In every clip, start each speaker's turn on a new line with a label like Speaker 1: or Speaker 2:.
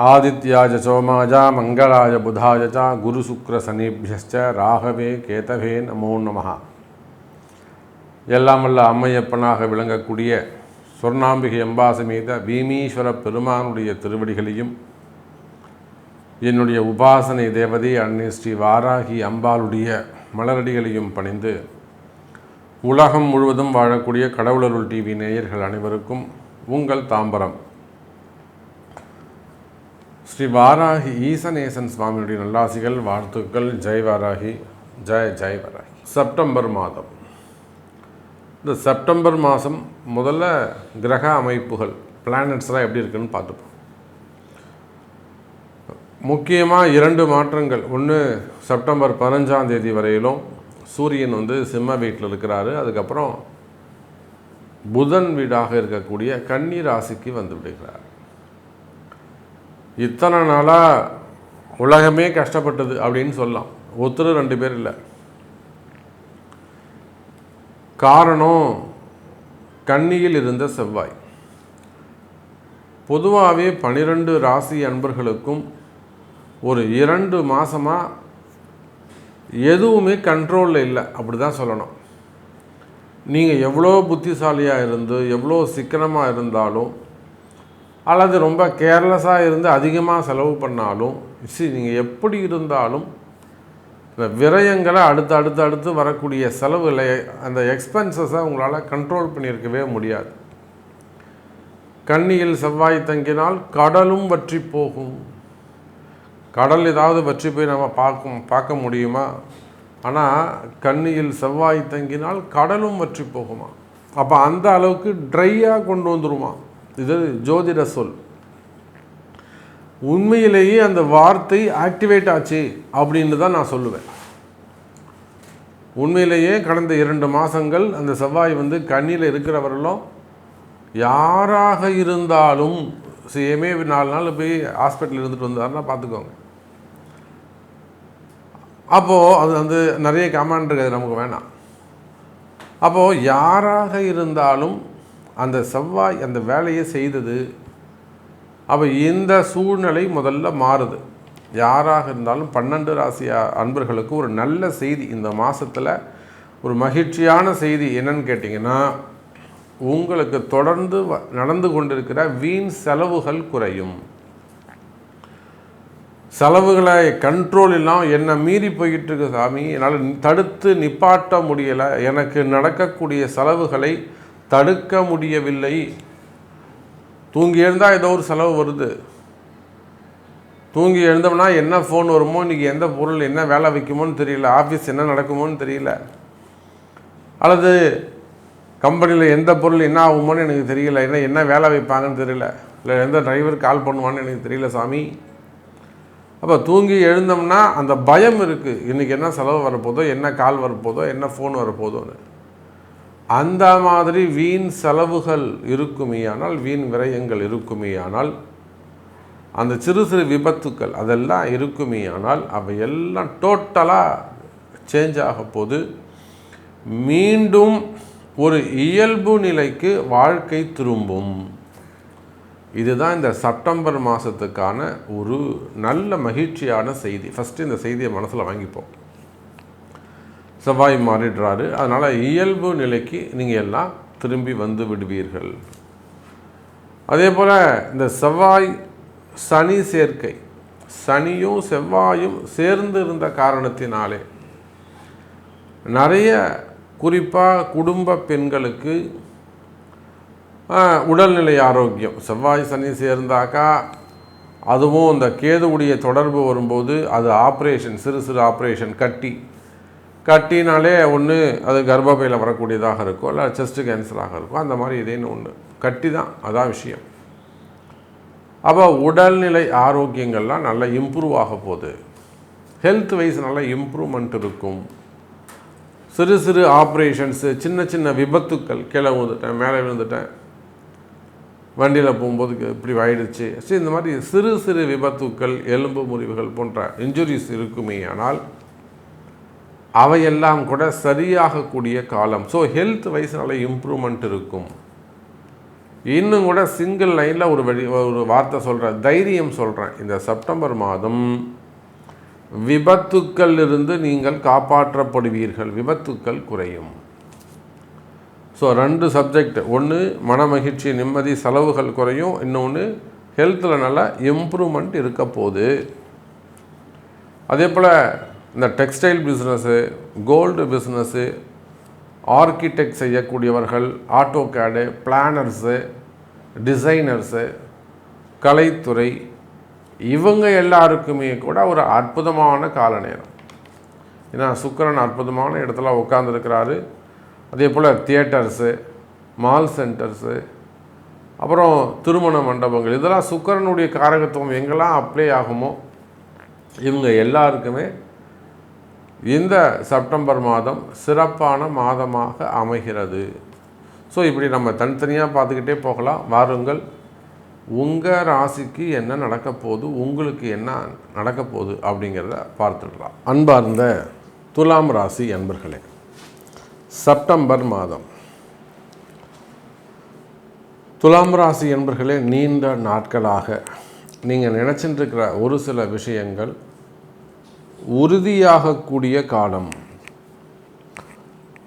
Speaker 1: ஆதித்யாஜ சோமாஜா மங்களாய புதாய ச குரு சுக்ர சனிபியஸ்ச ராகவே கேதவே நமோ நமகா எல்லாம் வல்ல அம்மையப்பனாக விளங்கக்கூடிய சொர்ணாம்பிகை அம்பாசமேத பீமீஸ்வர பெருமானுடைய திருவடிகளையும் என்னுடைய உபாசனை தேவதை அன்னை ஸ்ரீ வாராகி அம்பாளுடைய மலரடிகளையும் பணிந்து உலகம் முழுவதும் வாழக்கூடிய கடவுளருள் டிவி நேயர்கள் அனைவருக்கும் உங்கள் தாம்பரம். ஸ்ரீ வாராகி ஈசநேசன் சுவாமியுடைய நல்லாசிகள் வாழ்த்துக்கள். ஜெய் வாராகி ஜெய் ஜெய் வாராகி. செப்டம்பர் மாதம். இந்த செப்டம்பர் மாதம் முதல்ல கிரக அமைப்புகள் பிளானட்ஸ்லாம் எப்படி இருக்குன்னு பார்த்துப்போம். முக்கியமாக இரண்டு மாற்றங்கள். ஒன்று செப்டம்பர் பதினஞ்சாம் தேதி வரையிலும் சூரியன் வந்து சிம்ம வீட்டில் இருக்கிறாரு. அதுக்கப்புறம் புதன் வீடாக இருக்கக்கூடிய கன்னி ராசிக்கு வந்து விடுகிறார். இத்தனை நாளாக உலகமே கஷ்டப்பட்டது அப்படின்னு சொல்லலாம். ஒருத்தர் ரெண்டு பேர் இல்லை. காரணம் கன்னியில் இருந்த செவ்வாய். பொதுவாகவே பனிரெண்டு ராசி அன்பர்களுக்கும் ஒரு இரண்டு மாதமாக எதுவுமே கண்ட்ரோலில் இல்லை. அப்படி தான் சொல்லணும். நீங்கள் எவ்வளோ புத்திசாலியாக இருந்து எவ்வளோ சிக்கனமாக இருந்தாலும் அல்லது ரொம்ப கேர்லெஸ்ஸாக இருந்து அதிகமாக செலவு பண்ணாலும் சி நீங்கள் எப்படி இருந்தாலும் இந்த விரயங்களை அடுத்து அடுத்து அடுத்து வரக்கூடிய செலவுகளை அந்த எக்ஸ்பென்சஸை உங்களால் கண்ட்ரோல் பண்ணியிருக்கவே முடியாது. கண்ணியில் செவ்வாய் தங்கினால் கடலும் வற்றி போகும். கடல் ஏதாவது வற்றி போய் நம்ம பார்க்கும் பார்க்க முடியுமா? ஆனால் கண்ணியில் செவ்வாய் தங்கினால் கடலும் வற்றி போகுமா? அப்போ அந்த அளவுக்கு ட்ரையாக கொண்டு வந்துருமா? இது ஜோதிட சொல். உண்மையிலேயே அந்த வார்த்தை ஆக்டிவேட் ஆச்சு அப்படின்னு தான் நான் சொல்லுவேன். உண்மையிலேயே கடந்த இரண்டு மாதங்கள் அந்த செவ்வாய் வந்து கண்ணியில் இருக்கிறவர்களும் யாராக இருந்தாலும் சேமே நாலு நாள் போய் ஹாஸ்பிட்டல் இருந்துட்டு வந்தாருன்னா பார்த்துக்கோங்க அப்போது அது வந்து நிறைய கமாண்ட் இருக்குது நமக்கு வேணாம். அப்போது யாராக இருந்தாலும் அந்த செவ்வாய் அந்த வேலையை செய்தது அப்போ இந்த சூழ்நிலை முதல்ல மாறுது. யாராக இருந்தாலும் பன்னெண்டு ராசி அன்பர்களுக்கு ஒரு நல்ல செய்தி. இந்த மாதத்தில் ஒரு மகிழ்ச்சியான செய்தி என்னன்னு கேட்டிங்கன்னா உங்களுக்கு தொடர்ந்து நடந்து கொண்டிருக்கிற வீண் செலவுகள் குறையும். செலவுகளை கண்ட்ரோல் இல்லாமல் என்னை மீறி போய்கிட்டு இருக்கு சாமி. என்னால் தடுத்து நிப்பாட்ட முடியலை. எனக்கு நடக்கக்கூடிய செலவுகளை தடுக்க முடியவில்லை. தூங்கி எழுந்தால் ஏதோ ஒரு செலவு வருது. தூங்கி எழுந்தோம்னா என்ன ஃபோன் வருமோ இன்றைக்கி எந்த பொருள் என்ன வேலை வைக்குமோன்னு தெரியல ஆஃபீஸ் என்ன நடக்குமோன்னு தெரியல. அல்லது கம்பெனியில் எந்த பொருள் என்ன ஆகுமோன்னு எனக்கு தெரியல என்ன என்ன வேலை வைப்பாங்கன்னு தெரியல இல்லை எந்த டிரைவர் கால் பண்ணுவான்னு எனக்கு தெரியல சாமி. அப்போ தூங்கி எழுந்தோம்னா அந்த பயம் இருக்குது இன்றைக்கி என்ன செலவு வரப்போதோ என்ன கால் வரப்போதோ என்ன ஃபோன் வரப்போதோன்னு. அந்த மாதிரி வீண் செலவுகள் இருக்குமேயானால் வீண் விரயங்கள் இருக்குமேயானால் அந்த சிறு சிறு விபத்துக்கள் அதெல்லாம் இருக்குமேயானால் அவை எல்லாம் டோட்டலாக சேஞ்ச் ஆக போது மீண்டும் ஒரு இயல்பு நிலைக்கு வாழ்க்கை திரும்பும். இதுதான் இந்த செப்டம்பர் மாதத்துக்கான ஒரு நல்ல மகிழ்ச்சியான செய்தி. ஃபஸ்ட்டு இந்த செய்தியை மனசில் வாங்கிப்போம். செவ்வாய் மாறிடுறாரு. அதனால் இயல்பு நிலைக்கு நீங்கள் எல்லாம் திரும்பி வந்து விடுவீர்கள். அதே போல் இந்த செவ்வாய் சனி சேர்க்கை சனியும் செவ்வாயும் சேர்ந்து இருந்த காரணத்தினாலே நிறைய குறிப்பாக குடும்ப பெண்களுக்கு உடல்நிலை ஆரோக்கியம். செவ்வாய் சனி சேர்ந்தாக்கா அதுவும் இந்த கேதுவுடைய தொடர்பு வரும்போது அது ஆப்ரேஷன் சிறு சிறு ஆப்ரேஷன் கட்டி கட்டினாலே ஒன்று அது கர்ப்பப்பையில் வரக்கூடியதாக இருக்கும் இல்லை செஸ்ட்டு கேன்சராக இருக்கும் அந்த மாதிரி இதேன்னு ஒன்று கட்டி தான் அதான் விஷயம். அப்போ உடல்நிலை ஆரோக்கியங்கள்லாம் நல்லா இம்ப்ரூவ் ஆக போகுது. ஹெல்த் வைஸ் நல்லா இம்ப்ரூவ்மெண்ட் இருக்கும். சிறு சிறு ஆப்ரேஷன்ஸு சின்ன சின்ன விபத்துக்கள் கீழே விழுந்துட்டேன் மேலே விழுந்துட்டேன். வண்டியில் போகும்போது இப்படி ஆயிடுச்சு. சரி இந்த மாதிரி சிறு சிறு விபத்துக்கள் எலும்பு முறிவுகள் போன்ற இன்ஜுரிஸ் இருக்குமே ஆனால் அவையெல்லாம் கூட சரியாகக்கூடிய காலம். ஸோ ஹெல்த் வைஸ் இம்ப்ரூவ்மெண்ட் இருக்கும். இன்னும் கூட சிங்கிள் லைனில் ஒரு வழி ஒரு வார்த்தை சொல்கிறேன் தைரியம் சொல்கிறேன் இந்த செப்டம்பர் மாதம் விபத்துக்கள் இருந்து நீங்கள் காப்பாற்றப்படுவீர்கள். விபத்துக்கள் குறையும். ஸோ ரெண்டு சப்ஜெக்ட் ஒன்று மன மகிழ்ச்சி நிம்மதி செலவுகள் குறையும். இன்னொன்று ஹெல்த்தில் நல்லா இம்ப்ரூவ்மெண்ட் இருக்க போகுது. அதே போல் இந்த textile business gold business architect செய்யக்கூடியவர்கள் ஆட்டோ கேடு பிளானர்ஸு டிசைனர்ஸு கலைத்துறை இவங்க எல்லாருக்குமே கூட ஒரு அற்புதமான கால நேரம் ஏன்னா சுக்கரன் அற்புதமான இடத்துல உட்காந்துருக்கிறாரு அதே போல் தியேட்டர்ஸு மால் சென்டர்ஸு அப்புறம் திருமண மண்டபங்கள். இதெல்லாம் சுக்கரனுடைய காரகத்துவம் எங்கெல்லாம் அப்ளை ஆகுமோ இவங்க எல்லாருக்குமே இந்த செப்டம்பர் மாதம் சிறப்பான மாதமாக அமைகிறது. ஸோ இப்படி நம்ம தனித்தனியாக பார்த்துக்கிட்டே போகலாம். வாருங்கள் உங்கள் ராசிக்கு என்ன நடக்க போகுது உங்களுக்கு என்ன நடக்க போகுது அப்படிங்கிறத பார்த்துடலாம். அன்பார்ந்த துலாம் ராசி அன்பர்களே செப்டம்பர் மாதம். துலாம் ராசி என்பர்களே நீண்ட நாட்களாக நீங்கள் நினச்சிட்டு இருக்கிற ஒரு சில விஷயங்கள் உறுதியாகக்கூடிய காலம்.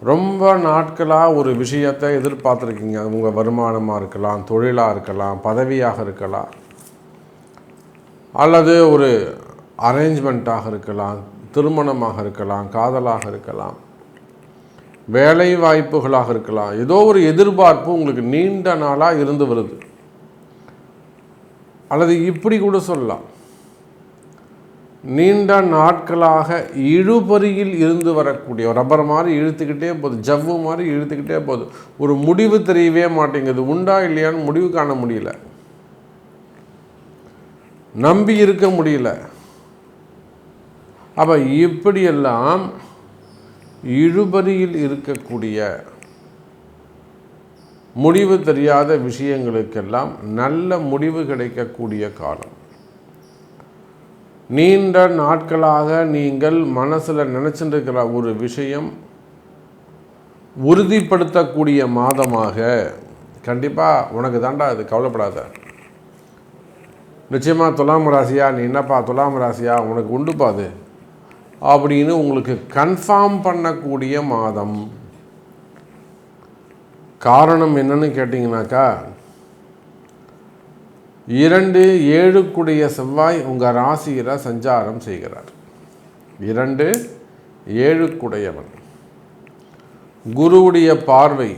Speaker 1: ரொம்ப நாட்களாக ஒரு விஷயத்தை எதிர்பார்த்துருக்கீங்க. உங்கள் வருமானமாக இருக்கலாம் தொழிலாக இருக்கலாம் பதவியாக இருக்கலாம். அல்லது ஒரு அரேஞ்ச்மெண்ட்டாக இருக்கலாம் திருமணமாக இருக்கலாம் காதலாக இருக்கலாம். வேலை வாய்ப்புகளாக இருக்கலாம். ஏதோ ஒரு எதிர்பார்ப்பு உங்களுக்கு நீண்ட நாளாக இருந்து வருது. அல்லது இப்படி கூட சொல்லலாம். நீண்ட நாட்களாக இழுபறியில் இருந்து வரக்கூடிய ரப்பர் மாதிரி இழுத்துக்கிட்டே போகுது ஜவ்வு மாதிரி இழுத்துக்கிட்டே போகுது. ஒரு முடிவு தெரியவே மாட்டேங்குது. உண்டா இல்லையான்னு முடிவு காண முடியல. நம்பி இருக்க முடியல. அப்போ இப்படியெல்லாம் இழுபறியில் இருக்கக்கூடிய முடிவு தெரியாத விஷயங்களுக்கெல்லாம் நல்ல முடிவு கிடைக்கக்கூடிய காலம். நீண்ட நாட்களாக நீங்கள் மனசில் நினச்சிட்டு இருக்கிற ஒரு விஷயம் உறுதிப்படுத்தக்கூடிய மாதமாக கண்டிப்பாக உனக்கு தாண்டா அது கவலைப்படாத. நிச்சயமாக துலாம் ராசியா நீ என்னப்பா துலாம் ராசியா உனக்கு உண்டுப்பா அது. அப்படின்னு உங்களுக்கு கன்ஃபார்ம் பண்ணக்கூடிய மாதம். காரணம் என்னன்னு கேட்டிங்கனாக்கா இரண்டு ஏழுக்குடைய செவ்வாய் உங்கள் ராசியில் சஞ்சாரம் செய்கிறார். இரண்டு ஏழுக்குடையவன். குருவுடைய பார்வை.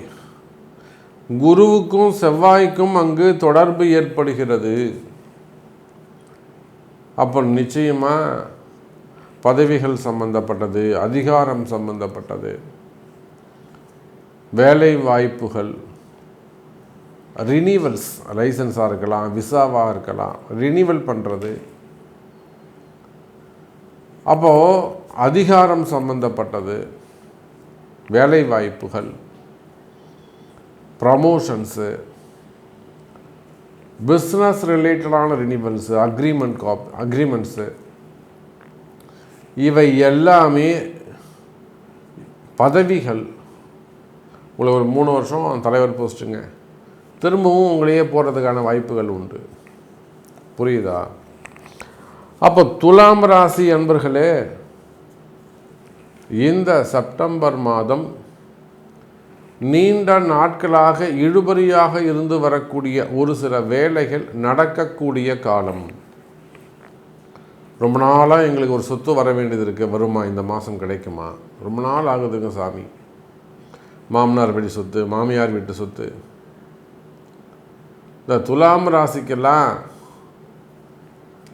Speaker 1: குருவுக்கும் செவ்வாய்க்கும் அங்கு தொடர்பு ஏற்படுகிறது. அப்போ நிச்சயமாக பதவிகள் சம்பந்தப்பட்டது அதிகாரம் சம்பந்தப்பட்டது வேலை வாய்ப்புகள் ரினிவல்ஸ் லைசன்ஸாக இருக்கலாம் விசாவாக இருக்கலாம் ரினிவல் பண்ணுறது அப்போது அதிகாரம் சம்பந்தப்பட்டது வேலை வாய்ப்புகள் ப்ரமோஷன்ஸு பிஸ்னஸ் ரிலேட்டடான ரினிவல்ஸு அக்ரிமெண்ட் காப் அக்ரிமெண்ட்ஸு இவை எல்லாமே பதவிகள். உங்களை ஒரு மூணு வருஷம் தலைவர் போஸ்ட்டுங்க திரும்பவும் உங்களையே போகிறதுக்கான வாய்ப்புகள் உண்டு. புரியுதா? அப்போ துலாம் ராசி அன்பர்களே இந்த செப்டம்பர் மாதம் நீண்ட நாட்களாக இழுபறியாக இருந்து வரக்கூடிய ஒரு சில வேலைகள் நடக்கக்கூடிய காலம். ரொம்ப நாளாக எங்களுக்கு ஒரு சொத்து வர வேண்டியது இருக்குது வருமா? இந்த மாதம் கிடைக்குமா? ரொம்ப நாள் ஆகுதுங்க சாமி. மாமனார் வீட்டு சொத்து மாமியார் வீட்டு சொத்து. இந்த துலாம் ராசிக்கெல்லாம்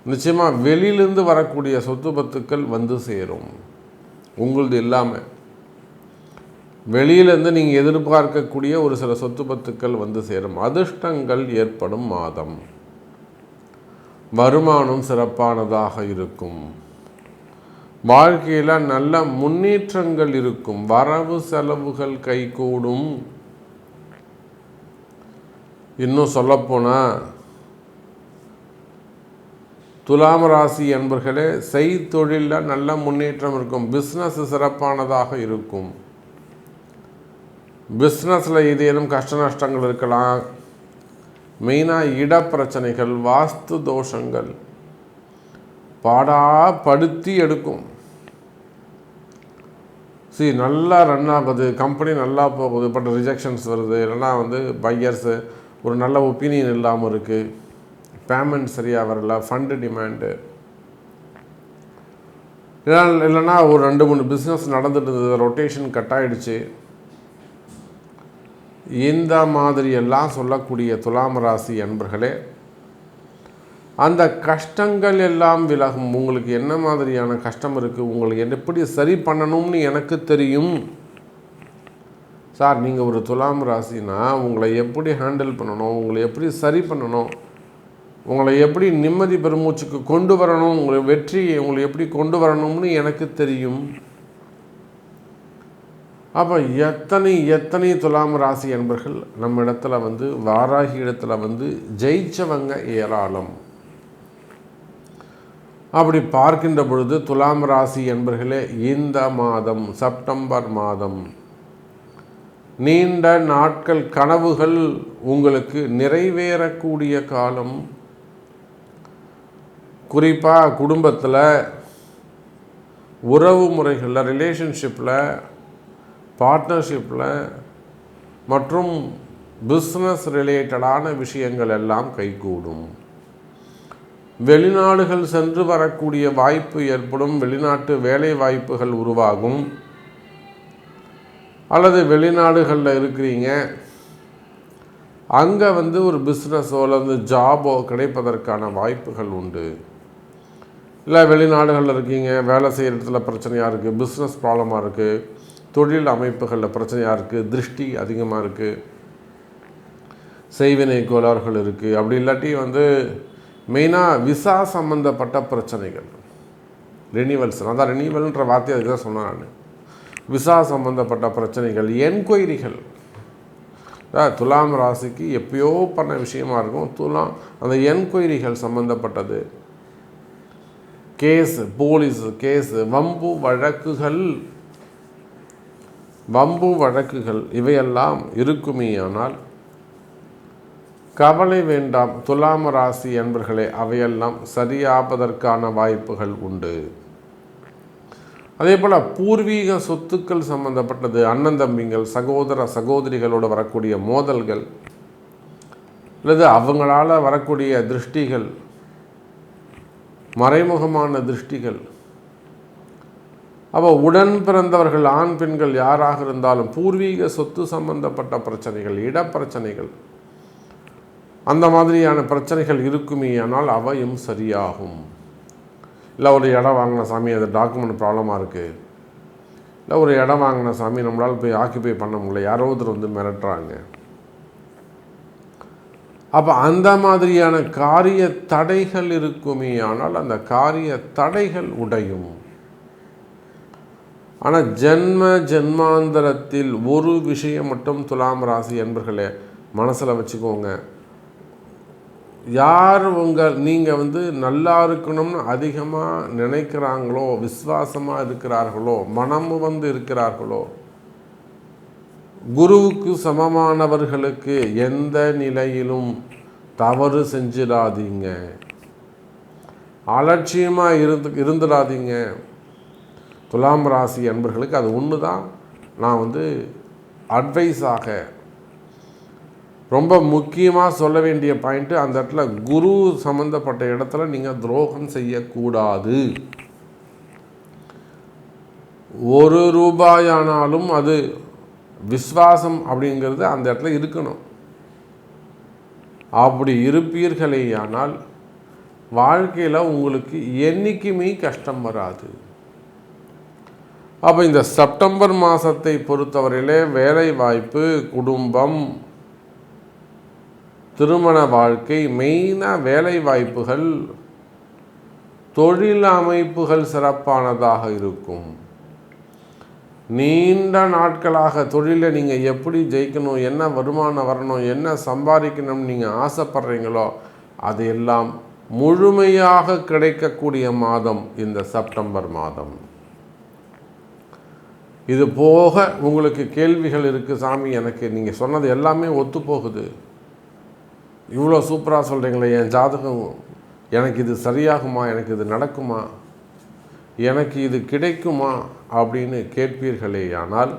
Speaker 1: நிச்சயமாக வெளியிலேருந்து வரக்கூடிய சொத்து பத்துக்கள் வந்து சேரும். உங்களது இல்லாமல் வெளியிலேருந்து நீங்கள் எதிர்பார்க்கக்கூடிய ஒரு சில சொத்து பத்துக்கள் வந்து சேரும். அதிர்ஷ்டங்கள் ஏற்படும் மாதம். வருமானம் சிறப்பானதாக இருக்கும். வாழ்க்கையில் நல்ல முன்னேற்றங்கள் இருக்கும். வரவு செலவுகள் கைகூடும். இன்னும் சொல்லப்போனால் துலாம் ராசி என்பர்களே செய்தொழிலில் நல்ல முன்னேற்றம் இருக்கும். பிஸ்னஸ் சிறப்பானதாக இருக்கும். பிஸ்னஸில் ஏதேனும் கஷ்ட நஷ்டங்கள் இருக்கலாம். மெயினாக இடப்பிரச்சனைகள் வாஸ்து தோஷங்கள் பாடா படுத்தி எடுக்கும். சி நல்லா ரன் ஆகுது கம்பெனி நல்லா போகுது பட் ரிஜெக்ஷன்ஸ் வருது இல்லைன்னா வந்து பையர்ஸு ஒரு நல்ல ஒப்பீனியன் இல்லாமல் இருக்குது பேமெண்ட் சரியாக வரல ஃபண்டு டிமாண்டு இல்லைன்னா ஒரு ரெண்டு மூணு பிஸ்னஸ் நடந்துட்டு இருந்தது ரொட்டேஷன் கட் ஆகிடுச்சு இந்த மாதிரி எல்லாம் சொல்லக்கூடிய துலாம் ராசி அன்பர்களே அந்த கஷ்டங்கள் எல்லாம் விலகும். உங்களுக்கு என்ன மாதிரியான கஷ்டம் இருக்குது உங்களுக்கு எப்படி சரி பண்ணணும்னு எனக்கு தெரியும். சார் நீங்கள் ஒரு துலாம் ராசினா உங்களை எப்படி ஹேண்டில் பண்ணணும்? உங்களை எப்படி சரி பண்ணணும்? உங்களை எப்படி நிம்மதி பெருமூச்சுக்கு கொண்டு வரணும்? உங்களை வெற்றி உங்களை எப்படி கொண்டு வரணும்னு எனக்கு தெரியும். அப்போ எத்தனை எத்தனை துலாம் ராசி என்பர்கள் நம்ம இடத்துல வந்து வாராகி இடத்துல வந்து ஜெயிச்சவங்க ஏராளம். அப்படி பார்க்கின்ற பொழுது துலாம் ராசி என்பர்களே இந்த மாதம் செப்டம்பர் மாதம் நீண்ட நாட்கள் கனவுகள் உங்களுக்கு நிறைவேறக்கூடிய காலம். குறிப்பாக குடும்பத்தில் உறவு முறைகளில் ரிலேஷன்ஷிப்பில் பார்ட்னர்ஷிப்பில் மற்றும் பிஸ்னஸ் ரிலேட்டடான விஷயங்கள் எல்லாம் கைகூடும். வெளிநாடுகள் சென்று வரக்கூடிய வாய்ப்பு ஏற்படும் வெளிநாட்டு வேலை வாய்ப்புகள் உருவாகும். அல்லது வெளிநாடுகளில் இருக்கிறீங்க அங்கே வந்து ஒரு பிஸ்னஸோ அல்லது ஜாபோ கிடைப்பதற்கான வாய்ப்புகள் உண்டு. இல்லை வெளிநாடுகளில் இருக்கீங்க வேலை செய்கிற இடத்துல பிரச்சனையாக இருக்குது பிஸ்னஸ் ப்ராப்ளமாக இருக்குது தொழில் அமைப்புகளில் பிரச்சனையாக இருக்குது திருஷ்டி அதிகமாக இருக்குது செய்வினை கோளாறுகள் இருக்குது அப்படி இல்லாட்டி வந்து மெயினாக விசா சம்மந்தப்பட்ட பிரச்சனைகள். ரெனிவல்ஸ் அதான் ரெனிவல்ன்ற வார்த்தையை அதுக்கு தான் சொன்னேன் நான். விசா சம்மந்தப்பட்ட பிரச்சனைகள் என்கொயரிகள். துலாம் ராசிக்கு எப்பயோ பண்ண விஷயமா இருக்கும். துலாம் அந்த என்கொயரிகள் சம்மந்தப்பட்டது கேஸு போலீஸ் கேஸு வம்பு வழக்குகள். வம்பு வழக்குகள் இவையெல்லாம் இருக்குமே ஆனால் கவலை வேண்டாம். துலாம ராசி என்பர்களே அவையெல்லாம் சரியாவதற்கான வாய்ப்புகள் உண்டு. அதே போல் பூர்வீக சொத்துக்கள் சம்பந்தப்பட்டது அண்ணன் தம்பிங்கள் சகோதர சகோதரிகளோடு வரக்கூடிய மோதல்கள் அல்லது அவங்களால வரக்கூடிய திருஷ்டிகள் மறைமுகமான திருஷ்டிகள். அப்போ உடன் பிறந்தவர்கள் ஆண் பெண்கள் யாராக இருந்தாலும் பூர்வீக சொத்து சம்பந்தப்பட்ட பிரச்சனைகள் இடப்பிரச்சனைகள் அந்த மாதிரியான பிரச்சனைகள் இருக்குமே ஆனால் அவையும் சரியாகும். இல்லை ஒரு இடம் வாங்கின சாமி அது டாக்குமெண்ட் ப்ராப்ளமாக இருக்குது இல்லை ஒரு இடம் வாங்கின சாமி நம்மளால் போய் ஆக்கிபை பண்ண முடியல. யாரோ ஒருத்தர் வந்து மிரட்டுறாங்க. அப்போ அந்த மாதிரியான காரிய தடைகள் இருக்குமே ஆனால் அந்த காரிய தடைகள் உடையும். ஆனால் ஜென்ம ஜென்மாந்தரத்தில் ஒரு விஷயம் மட்டும் துலாம் ராசி என்பர்களே மனசில் வச்சுக்கோங்க. யார் உங்கள் நீங்கள் வந்து நல்லா இருக்கணும்னு அதிகமாக நினைக்கிறாங்களோ விசுவாசமாக இருக்கிறார்களோ மனம் வந்து இருக்கிறார்களோ குருவுக்கு சமமானவர்களுக்கு எந்த நிலையிலும் தவறு செஞ்சிடாதீங்க. அலட்சியமாக இருந்து இருந்துடாதீங்க. துலாம் ராசி அன்பர்களுக்கு அது ஒன்று தான் நான் வந்து அட்வைஸாக ரொம்ப முக்கியமாக சொல்ல வேண்டிய பாயிண்ட்டு அந்த இடத்துல குரு சம்மந்தப்பட்ட இடத்துல நீங்கள் துரோகம் செய்யக்கூடாது. ஒரு ரூபாயானாலும் அது விஸ்வாசம் அப்படிங்கிறது அந்த இடத்துல இருக்கணும். அப்படி இருப்பீர்களேயானால் வாழ்க்கையில் உங்களுக்கு என்றைக்குமே கஷ்டம் வராது. அப்போ இந்த செப்டம்பர் மாதத்தை பொறுத்தவரையிலே வேலை வாய்ப்பு குடும்பம் திருமண வாழ்க்கை மெயினாக வேலை வாய்ப்புகள் தொழில் அமைப்புகள் சிறப்பானதாக இருக்கும். நீண்ட நாட்களாக தொழிலை நீங்கள் எப்படி ஜெயிக்கணும் என்ன வருமானம் வரணும் என்ன சம்பாதிக்கணும் நீங்கள் ஆசைப்படுறீங்களோ அது எல்லாம் முழுமையாக கிடைக்கக்கூடிய மாதம் இந்த செப்டம்பர் மாதம். இது போக உங்களுக்கு கேள்விகள் இருக்குது சாமி எனக்கு நீங்கள் சொன்னது எல்லாமே ஒத்து போகுது இவ்வளோ சூப்பராக சொல்கிறீங்களே என் ஜாதகம் எனக்கு இது சரியாகுமா எனக்கு இது நடக்குமா எனக்கு இது கிடைக்குமா அப்படின்னு கேட்பீர்களேயானால்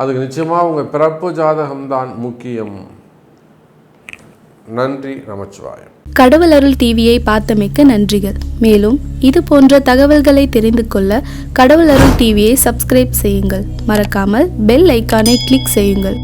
Speaker 1: அதுக்கு நிச்சயமாக உங்கள் பிறப்பு ஜாதகம்தான் முக்கியம். நன்றி நமச்சிவாயம்.
Speaker 2: கடவுள் அருள் டிவியை பார்த்தமைக்க நன்றிகள். மேலும் இது போன்ற தகவல்களை தெரிந்து கொள்ள கடவுள் அருள் டிவியை சப்ஸ்கிரைப் செய்யுங்கள். மறக்காமல் பெல் ஐக்கானை கிளிக் செய்யுங்கள்.